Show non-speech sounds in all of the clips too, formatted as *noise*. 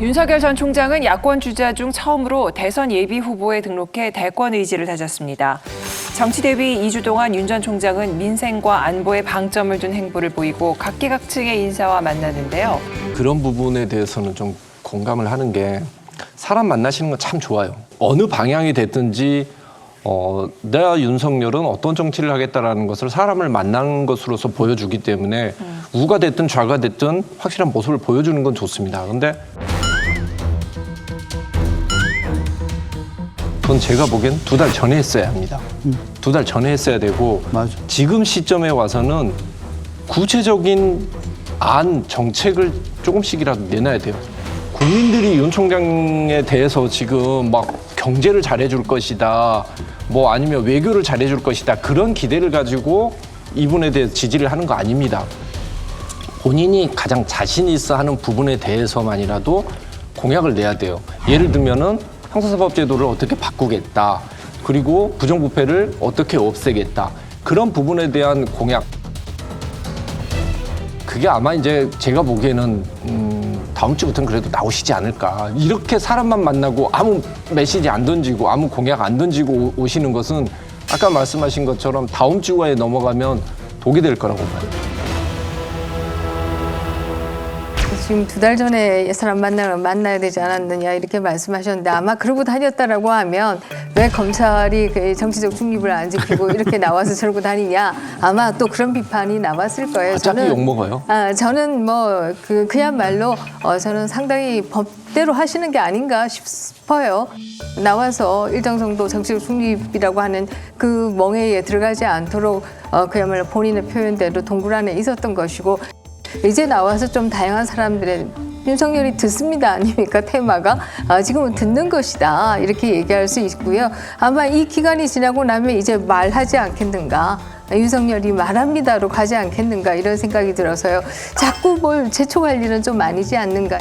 윤석열 전 총장은 야권 주자 중 처음으로 대선 예비 후보에 등록해 대권 의지를 다졌습니다. 정치 대비 2주 동안 윤 전 총장은 민생과 안보에 방점을 둔 행보를 보이고 각계각층의 인사와 만나는데요. 그런 부분에 대해서는 좀 공감을 하는 게 사람 만나시는 건 참 좋아요. 어느 방향이 됐든지 어, 내가 윤석열은 어떤 정치를 하겠다라는 것을 사람을 만난 것으로서 보여주기 때문에 우가 됐든 좌가 됐든 확실한 모습을 보여주는 건 좋습니다. 근데 그건 제가 보기엔 두 달 전에 했어야 합니다. 두 달 전에 했어야 되고 맞아. 지금 시점에 와서는 구체적인 안 정책을 조금씩이라도 내놔야 돼요. 국민들이 윤 총장에 대해서 지금 막 경제를 잘해줄 것이다, 뭐 아니면 외교를 잘해줄 것이다 그런 기대를 가지고 이분에 대해 지지를 하는 거 아닙니다. 본인이 가장 자신 있어 하는 부분에 대해서만이라도 공약을 내야 돼요. 예를 들면은 형사사법 제도를 어떻게 바꾸겠다. 그리고 부정부패를 어떻게 없애겠다. 그런 부분에 대한 공약. 그게 아마 이제 제가 보기에는 음, 다음 주부터는 그래도 나오시지 않을까. 이렇게 사람만 만나고 아무 메시지 안 던지고 아무 공약 안 던지고 오- 오시는 것은 아까 말씀하신 것처럼 다음 주에 넘어가면 독이 될 거라고 봐요. 지금 두 달 전에 사람 만나면 만나야 되지 않았느냐 이렇게 말씀하셨는데 아마 그러고 다녔다라고 하면 왜 검찰이 그 정치적 중립을 안 지키고 이렇게 나와서 저러고 다니냐 아마 또 그런 비판이 나왔을 거예요. 아, 자꾸 욕먹어요? 아, 저는 뭐 그 그야말로 어, 저는 상당히 법대로 하시는 게 아닌가 싶어요. 나와서 일정 정도 정치적 중립이라고 하는 그 멍에에 들어가지 않도록 어, 그야말로 본인의 표현대로 동굴 안에 있었던 것이고 이제 나와서 좀 다양한 사람들의 윤석열이 듣습니다. 아닙니까? 테마가? 아, 지금은 듣는 것이다. 이렇게 얘기할 수 있고요. 아마 이 기간이 지나고 나면 이제 말하지 않겠는가? 윤석열이 말합니다로 가지 않겠는가? 이런 생각이 들어서요. 자꾸 뭘 재촉할 일은 좀 아니지 않는가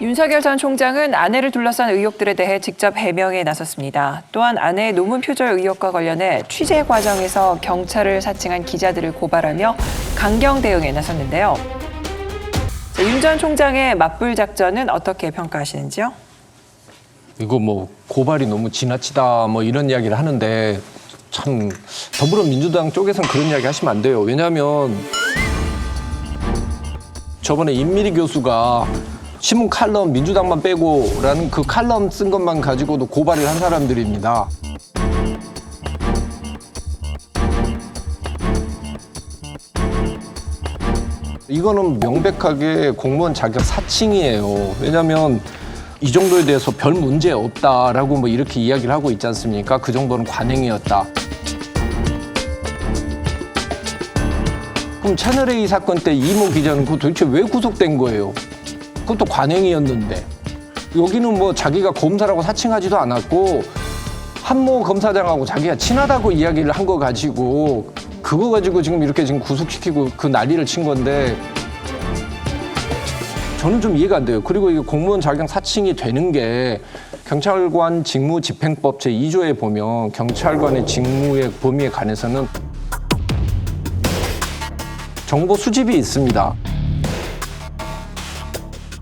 윤석열 전 총장은 아내를 둘러싼 의혹들에 대해 직접 해명에 나섰습니다. 또한 아내의 노문 표절 의혹과 관련해 취재 과정에서 경찰을 사칭한 기자들을 고발하며 강경 대응에 나섰는데요. 윤 전 총장의 맞불 작전은 어떻게 평가하시는지요? 이거 뭐 고발이 너무 지나치다 뭐 이런 이야기를 하는데 참 더불어민주당 쪽에서는 그런 이야기 하시면 안 돼요. 왜냐하면 저번에 임미리 교수가 신문 칼럼 민주당만 빼고라는 그 칼럼 쓴 것만 가지고도 고발을 한 사람들입니다. 이거는 명백하게 공무원 자격 사칭이에요. 왜냐하면 이 정도에 대해서 별 문제 없다라고 뭐 이렇게 이야기를 하고 있지 않습니까? 그 정도는 관행이었다. 그럼 채널A 사건 때 이모 기자는 그 도대체 왜 구속된 거예요? 그것도 관행이었는데 여기는 뭐 자기가 검사라고 사칭하지도 않았고 한모 검사장하고 자기가 친하다고 이야기를 한 거 가지고 그거 가지고 지금 이렇게 지금 구속시키고 그 난리를 친 건데 저는 좀 이해가 안 돼요. 그리고 이게 공무원 자격 사칭이 되는 게 경찰관 직무 집행법 제2조에 보면 경찰관의 직무의 범위에 관해서는 정보 수집이 있습니다.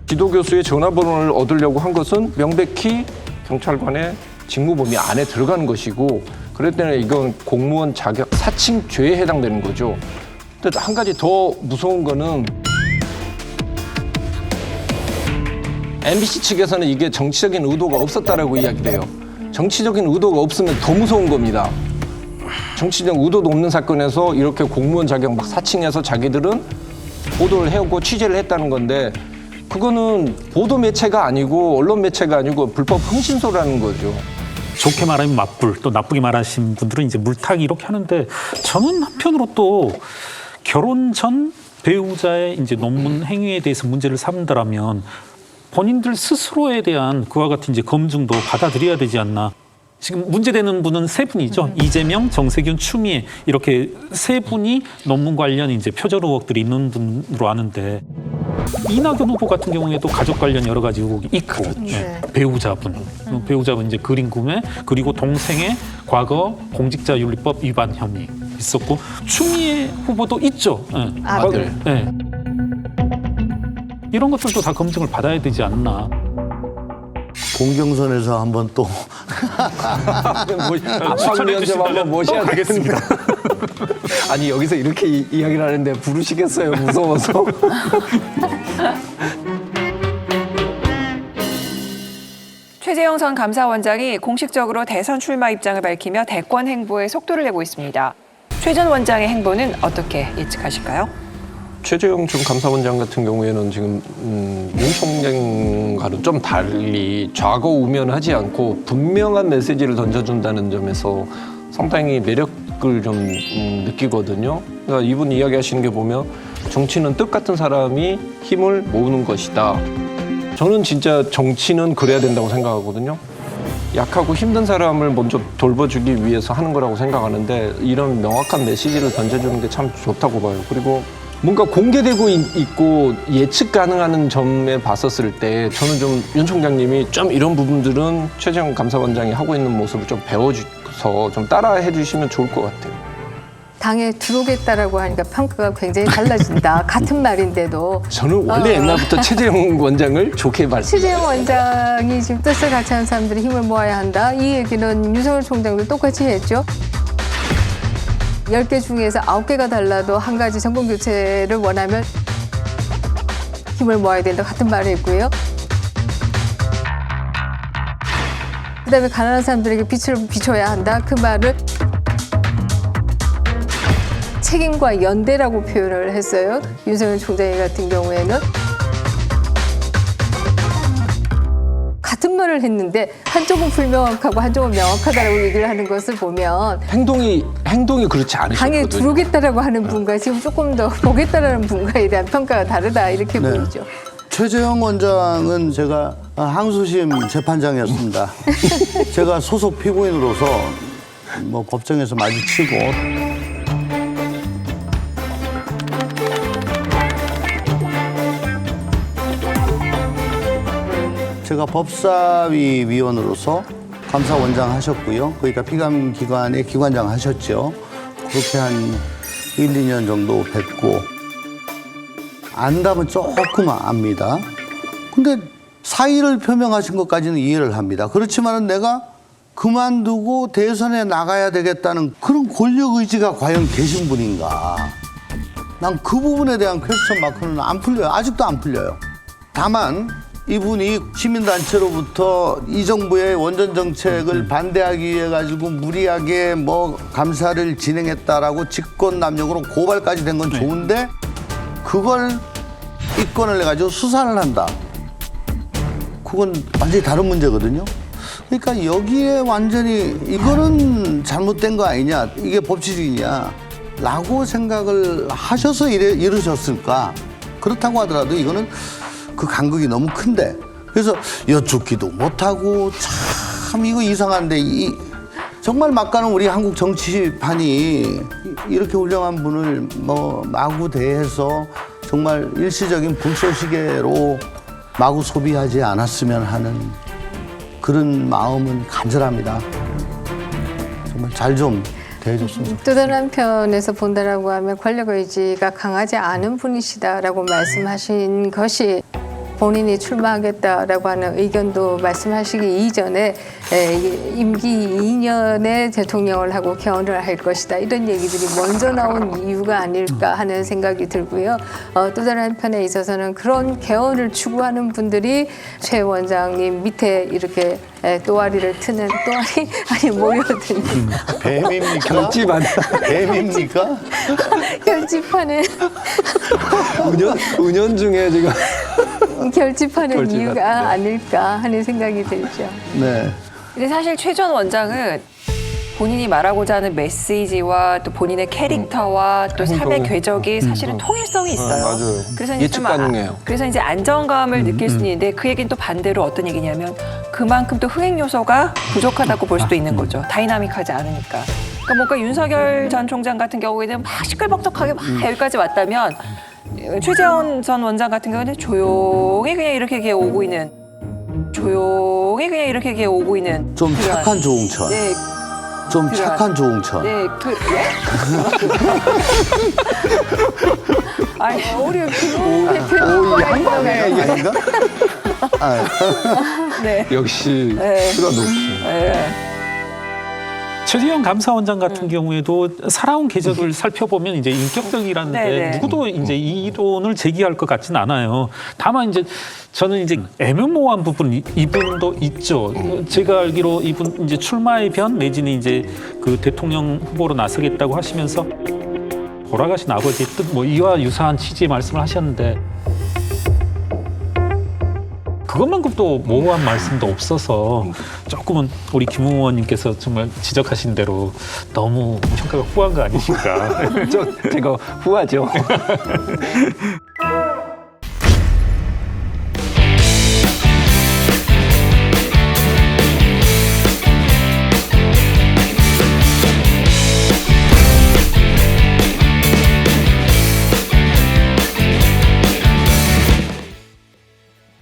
지도 교수의 전화번호를 얻으려고 한 것은 명백히 경찰관의 직무 범위 안에 들어가는 것이고 그랬기 때문에 이건 공무원 자격 사칭죄에 해당되는 거죠. 근데 한 가지 더 무서운 거는 MBC 측에서는 이게 정치적인 의도가 없었다라고 이야기를 해요. 정치적인 의도가 없으면 더 무서운 겁니다. 정치적 의도도 없는 사건에서 이렇게 공무원 자격 막 사칭해서 자기들은 보도를 해오고 취재를 했다는 건데 그거는 보도 매체가 아니고 언론 매체가 아니고 불법 흥신소라는 거죠. 좋게 말하면 맞불, 또 나쁘게 말하신 분들은 이제 물타기 이렇게 하는데 저는 한편으로 또 결혼 전 배우자의 이제 논문 행위에 대해서 문제를 삼는다라면 본인들 스스로에 대한 그와 같은 이제 검증도 받아들여야 되지 않나. 지금 문제되는 분은 세 분이죠. 이재명, 정세균, 추미애 이렇게 세 분이 논문 관련 이제 표절 의혹들이 있는 분으로 아는데 이낙연 후보 같은 경우에도 가족 관련 여러 가지 의혹이 있거든요. 네. 배우자분, 어, 배우자분 이제 그림 구매 그리고 동생의 과거 공직자윤리법 위반 혐의 있었고 추미애 후보도 있죠. 예. 아들. 예. 이런 것들도 다 검증을 받아야 되지 않나. 공경선에서 한번 또 *laughs* 박위원장 한번 모셔야 되겠습니다. *laughs* 아니 여기서 이렇게 이, 이야기를 하는데 부르시겠어요? 무서워서. *laughs* 최재형 전 감사원장이 공식적으로 대선 출마 입장을 밝히며 대권 행보에 속도를 내고 있습니다. 최 전 원장의 행보는 어떻게 예측하실까요? 최재형 전 감사원장 같은 경우에는 지금 음, 윤 총장과는 좀 달리 좌거우면하지 않고 분명한 메시지를 던져준다는 점에서 상당히 매력 을 좀 음, 느끼거든요. 그러니까 이분 이야기하시는 게 보면 정치는 뜻 같은 사람이 힘을 모으는 것이다. 저는 진짜 정치는 그래야 된다고 생각하거든요. 약하고 힘든 사람을 먼저 돌봐주기 위해서 하는 거라고 생각하는데 이런 명확한 메시지를 던져주는 게 참 좋다고 봐요. 그리고 뭔가 공개되고 있- 있고 예측 가능한 점에 봤었을 때 저는 좀 윤 총장님이 좀 이런 부분들은 최재형 감사원장이 하고 있는 모습을 좀 배워줘서 좀 따라해 주시면 좋을 것 같아요. 당에 들어오겠다라고 하니까 평가가 굉장히 달라진다. *laughs* 같은 말인데도 저는 원래 어. 옛날부터 최재형 *laughs* 원장을 좋게 말씀. 최재형 원장이 지금 뜻을 같이 하는 사람들이 힘을 모아야 한다. 이 얘기는 윤석열 총장도 똑같이 했죠. 10개 중에서 9개가 달라도 한 가지 정권 교체를 원하면 힘을 모아야 된다. 같은 말을 했고요. 그다음에 가난한 사람들에게 빛을 비춰야 한다. 그 말을 책임과 연대라고 표현을 했어요. 윤석열 총장 같은 경우에는 같은 말을 했는데 한쪽은 불명확하고 한쪽은 명확하다라고 얘기를 하는 것을 보면 행동이 행동이 그렇지 당에 않으셨거든요. 들어오겠다라고 하는 분과 지금 조금 더 보겠다라는 분과에 대한 평가가 다르다 이렇게 네. 보이죠. 최재형 원장은 제가 항소심 재판장이었습니다. *laughs* 제가 소속 피고인으로서 뭐 법정에서 마주치고 제가 법사위 위원으로서 감사원장 하셨고요. 그러니까 피감 기관의 기관장 하셨죠. 그렇게 한 1, 2년 정도 뵙고 안다면 조금 압니다. 근데 사의를 표명하신 것까지는 이해를 합니다. 그렇지만은 내가 그만두고 대선에 나가야 되겠다는 그런 권력 의지가 과연 계신 분인가? 난 그 부분에 대한 퀘스천 마크는 안 풀려요. 아직도 안 풀려요. 다만 이분이 시민단체로부터 이 정부의 원전 정책을 반대하기 위해 가지고 무리하게 뭐 감사를 진행했다라고 직권 남용으로 고발까지 된 건 좋은데 그걸 입건을 해가지고 수사를 한다. 그건 완전히 다른 문제거든요. 그러니까 여기에 완전히 이거는 잘못된 거 아니냐, 이게 법치주의냐, 라고 생각을 하셔서 이래, 이러셨을까. 그렇다고 하더라도 이거는 그 간극이 너무 큰데. 그래서 여쭙기도 못하고 참 이거 이상한데 이 정말 막가는 우리 한국 정치판이 이- 이렇게 훌륭한 분을 뭐 마구 대해서 정말 일시적인 불쏘시개로 마구 소비하지 않았으면 하는 그런 마음은 간절합니다. 정말 잘 좀 대해줬으면 좋겠습니다. 또 다른 한편에서 본다라고 하면 권력 의지가 강하지 않은 분이시다라고 말씀하신 것이 본인이 출마하겠다라고 하는 의견도 말씀하시기 이전에 임기 2년의 대통령을 하고 개헌을 할 것이다 이런 얘기들이 먼저 나온 이유가 아닐까 하는 생각이 들고요. 어, 또 다른 한편에 있어서는 그런 개헌을 추구하는 분들이 최 원장님 밑에 이렇게 에, 또아리를 트는 또아리 *laughs* 아니 모여드는 뱀입니까? 결집 안 뱀입니까? *laughs* 결집하는 *laughs* 은연 은연 중에 지금 결집하는 결집하는, 이유가 네. 아닐까 하는 생각이 들죠. 네. 근데 사실 최전 원장은 본인이 말하고자 하는 메시지와 또 본인의 캐릭터와 또 삶의. 궤적이 사실은 통일성이 있어요. 맞아요. 그래서 이제 예측 좀 아- 가능해요. 그래서 이제 안정감을 느낄 수 있는데 그 얘기는 또 반대로 어떤 얘기냐면 그만큼 또 흥행 요소가 부족하다고 볼 수도 있는 거죠. 다이나믹하지 않으니까. 그러니까 뭔가 윤석열 전 총장 같은 경우에는 막 시끌벅적하게 막 여기까지 왔다면 최재원 전 원장 같은 경우는 조용히 그냥 이렇게 이렇게 오고 있는 조용히 그냥 이렇게 이렇게 오고 있는 좀 그런- 착한 조홍천. 네, 좀 그런- 착한 조홍천. 네, 그 예? *laughs* 아니 우리 김호 대표님과 아닌가? 아닌가? 아, 네. *laughs* 역시 네. 수가 높지. 네. 최재형 감사원장 같은 경우에도 살아온 궤적을 살펴보면 이제 인격적이라는데 네네. 누구도 이제 이 이론을 제기할 것 같지는 않아요. 다만 이제 저는 이제 애매모호한 부분 이- 이분도 있죠. 제가 알기로 이분 이제 출마의 변 내지는 이제 그 대통령 후보로 나서겠다고 하시면서 돌아가신 아버지의 뜻뭐 이와 유사한 취지의 말씀을 하셨는데 그것만큼 또 모호한 말씀도 없어서 조금은 우리 김 의원님께서 정말 지적하신 대로 너무 평가가 후한 거 아니신가. *laughs* 저 제가 후하죠. *laughs*